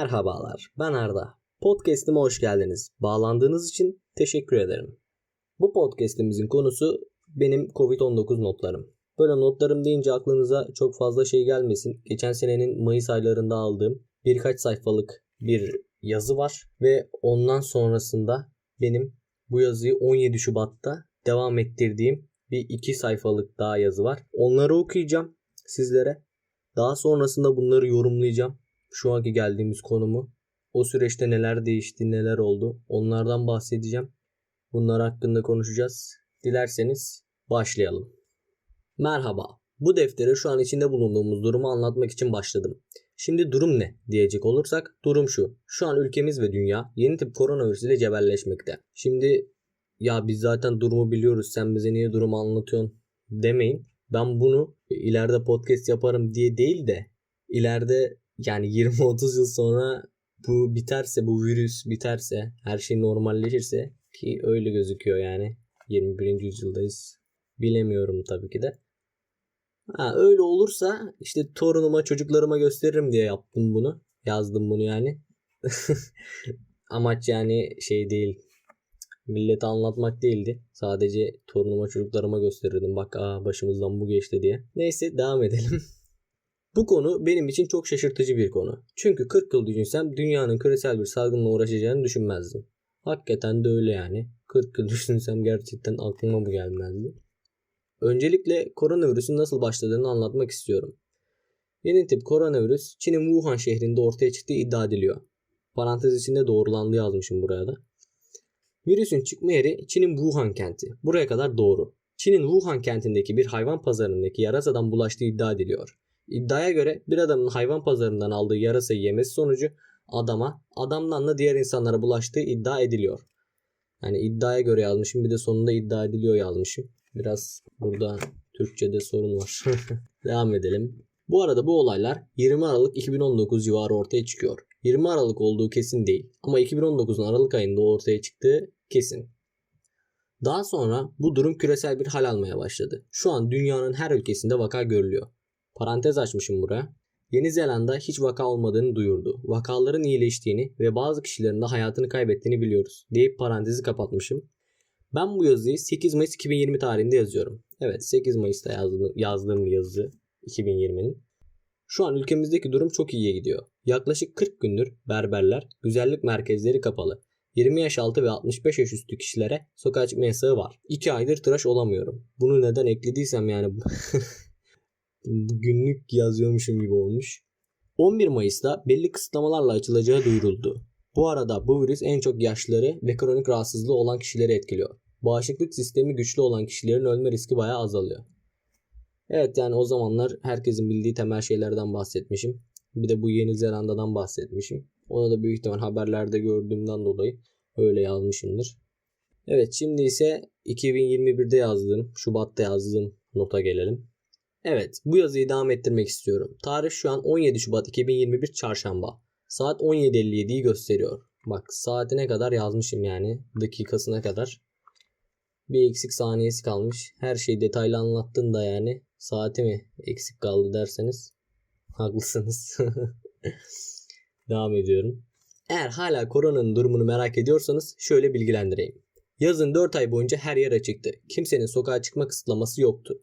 Merhabalar, ben Arda. Podcast'ime hoş geldiniz. Bağlandığınız için teşekkür ederim. Bu podcast'imizin konusu benim Covid-19 notlarım. Böyle notlarım deyince aklınıza çok fazla şey gelmesin. Geçen senenin Mayıs aylarında aldığım birkaç sayfalık bir yazı var ve ondan sonrasında benim bu yazıyı 17 Şubat'ta devam ettirdiğim bir iki sayfalık daha yazı var. Onları okuyacağım sizlere. Daha sonrasında bunları yorumlayacağım. Şu anki geldiğimiz konumu. O süreçte neler değişti, neler oldu onlardan bahsedeceğim. Bunlar hakkında konuşacağız. Dilerseniz başlayalım. Merhaba. Bu deftere şu an içinde bulunduğumuz durumu anlatmak için başladım. Şimdi durum ne diyecek olursak durum şu. Şu an ülkemiz ve dünya yeni tip koronavirüs ile cebelleşmekte. Şimdi ya biz zaten durumu biliyoruz sen bize niye durumu anlatıyorsun demeyin. Ben bunu ileride podcast yaparım diye değil de ileride yani 20-30 yıl sonra bu biterse bu virüs biterse her şey normalleşirse ki öyle gözüküyor yani 21. yüzyıldayız bilemiyorum tabii ki de. Ha, öyle olursa işte torunuma çocuklarıma gösteririm diye yaptım bunu. Yazdım bunu yani. Amaç yani şey değil. Millete anlatmak değildi. Sadece torunuma çocuklarıma gösterirdim. Bak aa başımızdan bu geçti diye. Neyse devam edelim. bu konu benim için çok şaşırtıcı bir konu. Çünkü 40 yıl düşünsem dünyanın küresel bir salgınla uğraşacağını düşünmezdim. Hakikaten de öyle yani. 40 yıl düşünsem gerçekten aklıma bu gelmezdi. Öncelikle koronavirüsün nasıl başladığını anlatmak istiyorum. Yeni tip koronavirüs Çin'in Wuhan şehrinde ortaya çıktığı iddia ediliyor. Parantez içinde doğrulandı yazmışım buraya da. Virüsün çıkma yeri Çin'in Wuhan kenti. Buraya kadar doğru. Çin'in Wuhan kentindeki bir hayvan pazarındaki yarasadan bulaştığı iddia ediliyor. İddiaya göre bir adamın hayvan pazarından aldığı yarasayı yemesi sonucu adama, adamdan da diğer insanlara bulaştığı iddia ediliyor. Yani iddiaya göre yazmışım bir de sonunda iddia ediliyor yazmışım. Biraz burada Türkçe'de sorun var. Devam edelim. Bu arada bu olaylar 20 Aralık 2019 civarı ortaya çıkıyor. 20 Aralık olduğu kesin değil ama 2019'un Aralık ayında ortaya çıktığı kesin. Daha sonra bu durum küresel bir hal almaya başladı. Şu an dünyanın her ülkesinde vaka görülüyor. Parantez açmışım buraya. Yeni Zelanda hiç vaka olmadığını duyurdu. Vakaların iyileştiğini ve bazı kişilerin de hayatını kaybettiğini biliyoruz deyip parantezi kapatmışım. Ben bu yazıyı 8 Mayıs 2020 tarihinde yazıyorum. Evet 8 Mayıs'ta yazdığım, yazdığım yazı 2020'nin. Şu an ülkemizdeki durum çok iyiye gidiyor. Yaklaşık 40 gündür berberler, güzellik merkezleri kapalı. 20 yaş altı ve 65 yaş üstü kişilere sokağa çıkma yasağı var. 2 aydır tıraş olamıyorum. Bunu neden eklediysem yani günlük yazıyormuşum gibi olmuş. 11 Mayıs'ta belli kısıtlamalarla açılacağı duyuruldu. Bu arada bu virüs en çok yaşlıları ve kronik rahatsızlığı olan kişileri etkiliyor. Bağışıklık sistemi güçlü olan kişilerin ölme riski bayağı azalıyor. Evet yani o zamanlar herkesin bildiği temel şeylerden bahsetmişim. Bir de bu Yeni Zelanda'dan bahsetmişim. Onu da büyük ihtimal haberlerde gördüğümden dolayı öyle yazmışımdır. Evet şimdi ise 2021'de yazdığım, Şubat'ta yazdığım nota gelelim. Evet bu yazıyı devam ettirmek istiyorum. Tarih şu an 17 Şubat 2021 Çarşamba. Saat 17.57'yi gösteriyor. Bak saatine kadar yazmışım yani. Dakikasına kadar. Bir eksik saniyesi kalmış. Her şeyi detaylı anlattın da yani. Saati mi eksik kaldı derseniz. Haklısınız. Devam ediyorum. Eğer hala koronanın durumunu merak ediyorsanız şöyle bilgilendireyim. Yazın 4 ay boyunca her yer açıktı. Kimsenin sokağa çıkma kısıtlaması yoktu.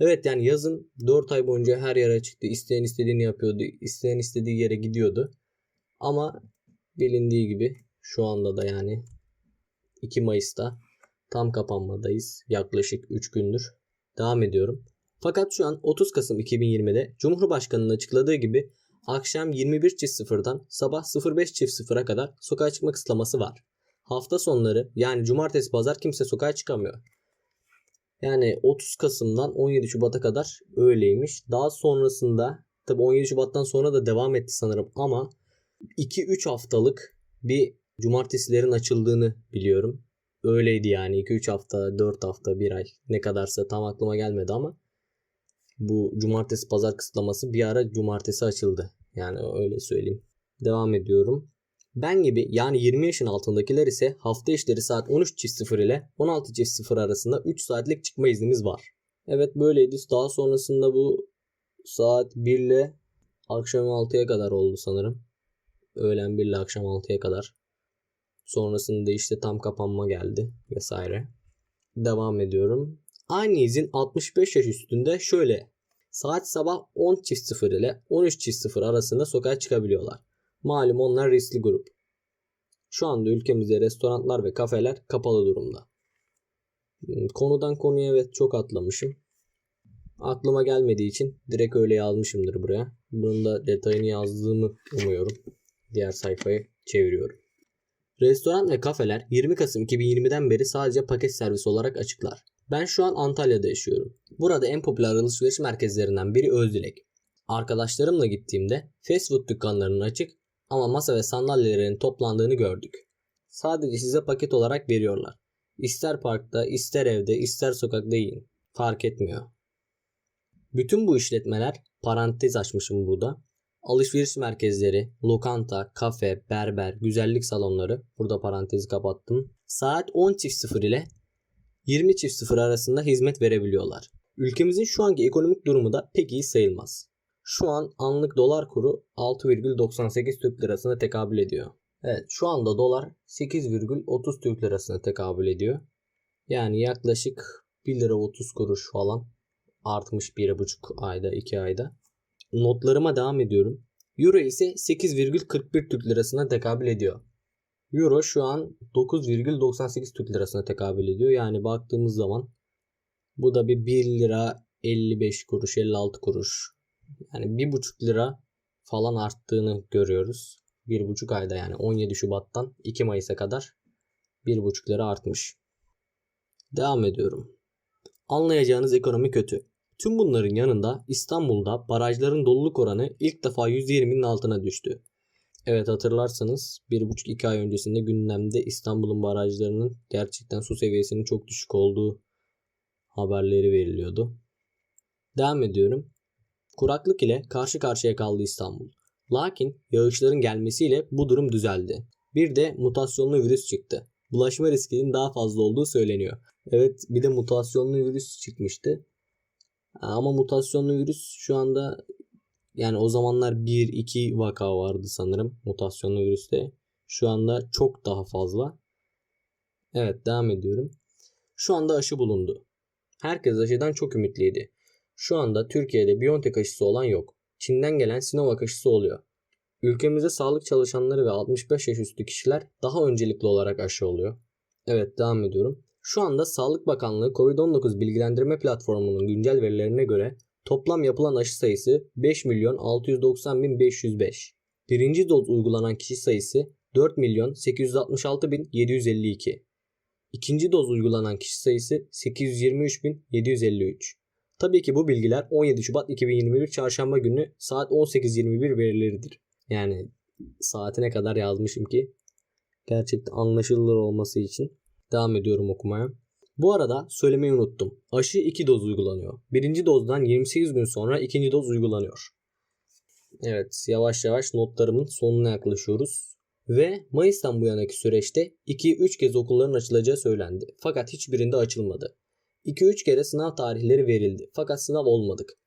Evet yani yazın 4 ay boyunca her yer açıktı. İsteyen istediğini yapıyordu. İsteyen istediği yere gidiyordu. Ama bilindiği gibi şu anda da yani 2 Mayıs'ta tam kapanmadayız. Yaklaşık 3 gündür. Devam ediyorum. Fakat şu an 30 Kasım 2020'de Cumhurbaşkanı'nın açıkladığı gibi akşam 21.00'dan sabah 05.00'a kadar sokağa çıkma kısıtlaması var. Hafta sonları yani cumartesi pazar kimse sokağa çıkamıyor. Yani 30 Kasım'dan 17 Şubat'a kadar öyleymiş. Daha sonrasında tabi 17 Şubat'tan sonra da devam etti sanırım ama 2-3 haftalık bir cumartesilerin açıldığını biliyorum. Öyleydi yani 2-3 hafta, 4 hafta, 1 ay ne kadarsa tam aklıma gelmedi ama bu cumartesi pazar kısıtlaması bir ara cumartesi açıldı. Yani öyle söyleyeyim. Devam ediyorum. Ben gibi yani 20 yaşın altındakiler ise hafta işleri saat 13.00 ile 16.00 arasında 3 saatlik çıkma iznimiz var. Evet böyleydi. Daha sonrasında bu saat 1 ile akşam 6'ya kadar oldu sanırım. öğlen 1 ile akşam 6'ya kadar. Sonrasında işte tam kapanma geldi vesaire. Devam ediyorum. Aynı izin 65 yaş üstünde şöyle. Saat sabah 10.00 ile 13.00 arasında sokağa çıkabiliyorlar. Malum onlar riskli grup. Şu anda ülkemizde restoranlar ve kafeler kapalı durumda. Hmm, Konudan konuya evet çok atlamışım. Aklıma gelmediği için direkt öyle yazmışımdır buraya. Bunun da detayını yazdığımı umuyorum. Diğer sayfayı çeviriyorum. Restoran ve kafeler 20 Kasım 2020'den beri sadece paket servis olarak açıklar. Ben şu an Antalya'da yaşıyorum. Burada en popüler alışveriş merkezlerinden biri Özdilek. Arkadaşlarımla gittiğimde fast food dükkanlarının açık ama masa ve sandalyelerin toplandığını gördük. Sadece size paket olarak veriyorlar. İster parkta, ister evde, ister sokakta yiyin. Fark etmiyor. Bütün bu işletmeler parantez açmışım burada. Alışveriş merkezleri, lokanta, kafe, berber, güzellik salonları burada parantezi kapattım. Saat 10.00 ile 20.00 arasında hizmet verebiliyorlar. Ülkemizin şu anki ekonomik durumu da pek iyi sayılmaz. Şu an anlık dolar kuru 6,98 Türk lirasına tekabül ediyor. Evet şu anda dolar 8,30 Türk lirasına tekabül ediyor. Yani yaklaşık 1 lira 30 kuruş falan artmış 1,5 ayda 2 ayda. Notlarıma devam ediyorum. Euro ise 8,41 Türk lirasına tekabül ediyor. Euro şu an 9,98 Türk lirasına tekabül ediyor. Yani baktığımız zaman bu da bir 1 lira 55 kuruş 56 kuruş. Yani 1,5 lira falan arttığını görüyoruz. 1,5 ayda yani 17 Şubat'tan 2 Mayıs'a kadar 1,5 lira artmış. Devam ediyorum. Anlayacağınız ekonomi kötü. Tüm bunların yanında İstanbul'da barajların doluluk oranı ilk defa %20'nin altına düştü. Evet hatırlarsanız 1,5-2 ay öncesinde gündemde İstanbul'un barajlarının gerçekten su seviyesinin çok düşük olduğu haberleri veriliyordu. Devam ediyorum. Kuraklık ile karşı karşıya kaldı İstanbul. Lakin yağışların gelmesiyle bu durum düzeldi. Bir de mutasyonlu virüs çıktı. Bulaşma riskinin daha fazla olduğu söyleniyor. Evet bir de mutasyonlu virüs çıkmıştı. Ama mutasyonlu virüs şu anda yani o zamanlar 1-2 vaka vardı sanırım mutasyonlu virüste. Şu anda çok daha fazla. Evet devam ediyorum. Şu anda aşı bulundu. Herkes aşıdan çok ümitliydi. Şu anda Türkiye'de Biontech aşısı olan yok. Çin'den gelen Sinovac aşısı oluyor. Ülkemizde sağlık çalışanları ve 65 yaş üstü kişiler daha öncelikli olarak aşı oluyor. Evet devam ediyorum. Şu anda Sağlık Bakanlığı COVID-19 bilgilendirme platformunun güncel verilerine göre toplam yapılan aşı sayısı 5 milyon 690 bin 505. Birinci doz uygulanan kişi sayısı 4 milyon 866 bin 752. İkinci doz uygulanan kişi sayısı 823 bin 753. Tabii ki bu bilgiler 17 Şubat 2021 Çarşamba günü saat 18.21 verileridir. Yani saatine kadar yazmışım ki gerçekten anlaşılır olması için. Devam ediyorum okumaya. Bu arada söylemeyi unuttum. Aşı 2 doz uygulanıyor. Birinci dozdan 28 gün sonra ikinci doz uygulanıyor. Evet yavaş yavaş notlarımın sonuna yaklaşıyoruz. Ve Mayıs'tan bu yanaki süreçte 2-3 kez okulların açılacağı söylendi. Fakat hiçbirinde açılmadı. 2-3 kere sınav tarihleri verildi. Fakat sınav olmadık.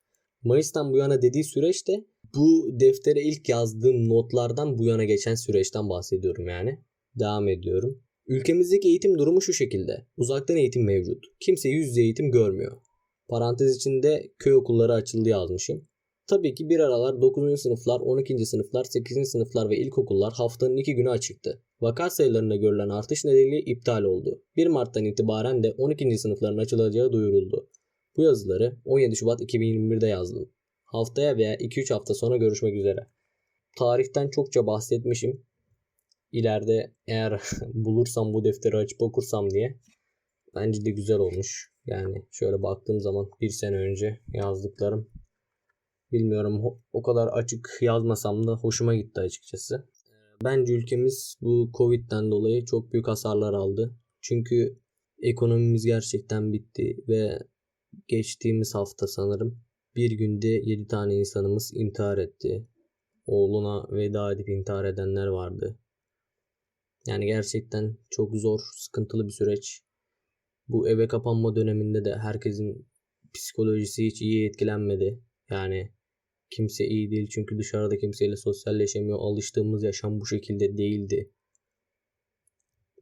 Mayıs'tan bu yana dediği süreçte bu deftere ilk yazdığım notlardan bu yana geçen süreçten bahsediyorum yani. Devam ediyorum. Ülkemizdeki eğitim durumu şu şekilde. Uzaktan eğitim mevcut. Kimse yüz yüze eğitim görmüyor. Parantez içinde köy okulları açıldı yazmışım. Tabii ki bir aralar 9. sınıflar, 12. sınıflar, 8. sınıflar ve ilkokullar haftanın 2 günü açıktı. Vaka sayılarında görülen artış nedeniyle iptal oldu. 1 Mart'tan itibaren de 12. sınıfların açılacağı duyuruldu. Bu yazıları 17 Şubat 2021'de yazdım. Haftaya veya 2-3 hafta sonra görüşmek üzere. Tarihten çokça bahsetmişim ileride eğer bulursam bu defteri açıp okursam diye bence de güzel olmuş. Yani şöyle baktığım zaman bir sene önce yazdıklarım bilmiyorum o kadar açık yazmasam da hoşuma gitti açıkçası. Bence ülkemiz bu Covid'den dolayı çok büyük hasarlar aldı. Çünkü ekonomimiz gerçekten bitti ve geçtiğimiz hafta sanırım bir günde 7 tane insanımız intihar etti. Oğluna veda edip intihar edenler vardı. Yani gerçekten çok zor, sıkıntılı bir süreç. Bu eve kapanma döneminde de herkesin psikolojisi hiç iyi etkilenmedi. Yani kimse iyi değil çünkü dışarıda kimseyle sosyalleşemiyor. Alıştığımız yaşam bu şekilde değildi.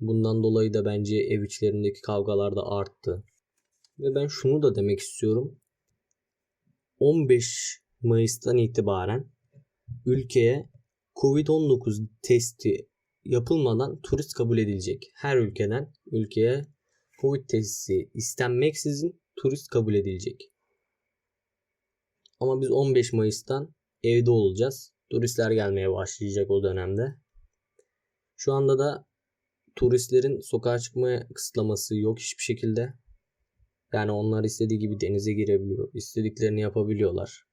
Bundan dolayı da bence ev içlerindeki kavgalar da arttı. Ve ben şunu da demek istiyorum. 15 Mayıs'tan itibaren ülkeye Covid-19 testi yapılmadan turist kabul edilecek. Her ülkeden ülkeye Covid testi istenmeksizin turist kabul edilecek. Ama biz 15 Mayıs'tan evde olacağız. Turistler gelmeye başlayacak o dönemde. Şu anda da turistlerin sokağa çıkma kısıtlaması yok hiçbir şekilde. Yani onlar istediği gibi denize girebiliyor. istediklerini yapabiliyorlar.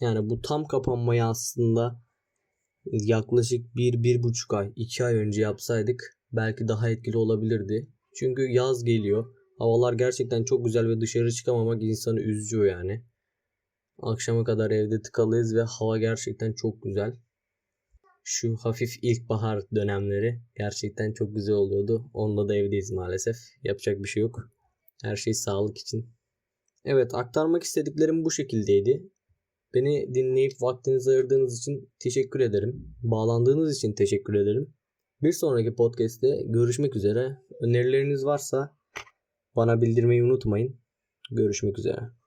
Yani bu tam kapanmayı aslında yaklaşık 1-1,5 ay, 2 ay önce yapsaydık belki daha etkili olabilirdi. Çünkü yaz geliyor. Havalar gerçekten çok güzel ve dışarı çıkamamak insanı üzüyor yani. Akşama kadar evde tıkalıyız ve hava gerçekten çok güzel. Şu hafif ilkbahar dönemleri gerçekten çok güzel oluyordu. Onda da evdeyiz maalesef. Yapacak bir şey yok. Her şey sağlık için. Evet aktarmak istediklerim bu şekildeydi. Beni dinleyip vaktinizi ayırdığınız için teşekkür ederim. Bağlandığınız için teşekkür ederim. Bir sonraki podcast'te görüşmek üzere. Önerileriniz varsa bana bildirmeyi unutmayın. Görüşmek üzere.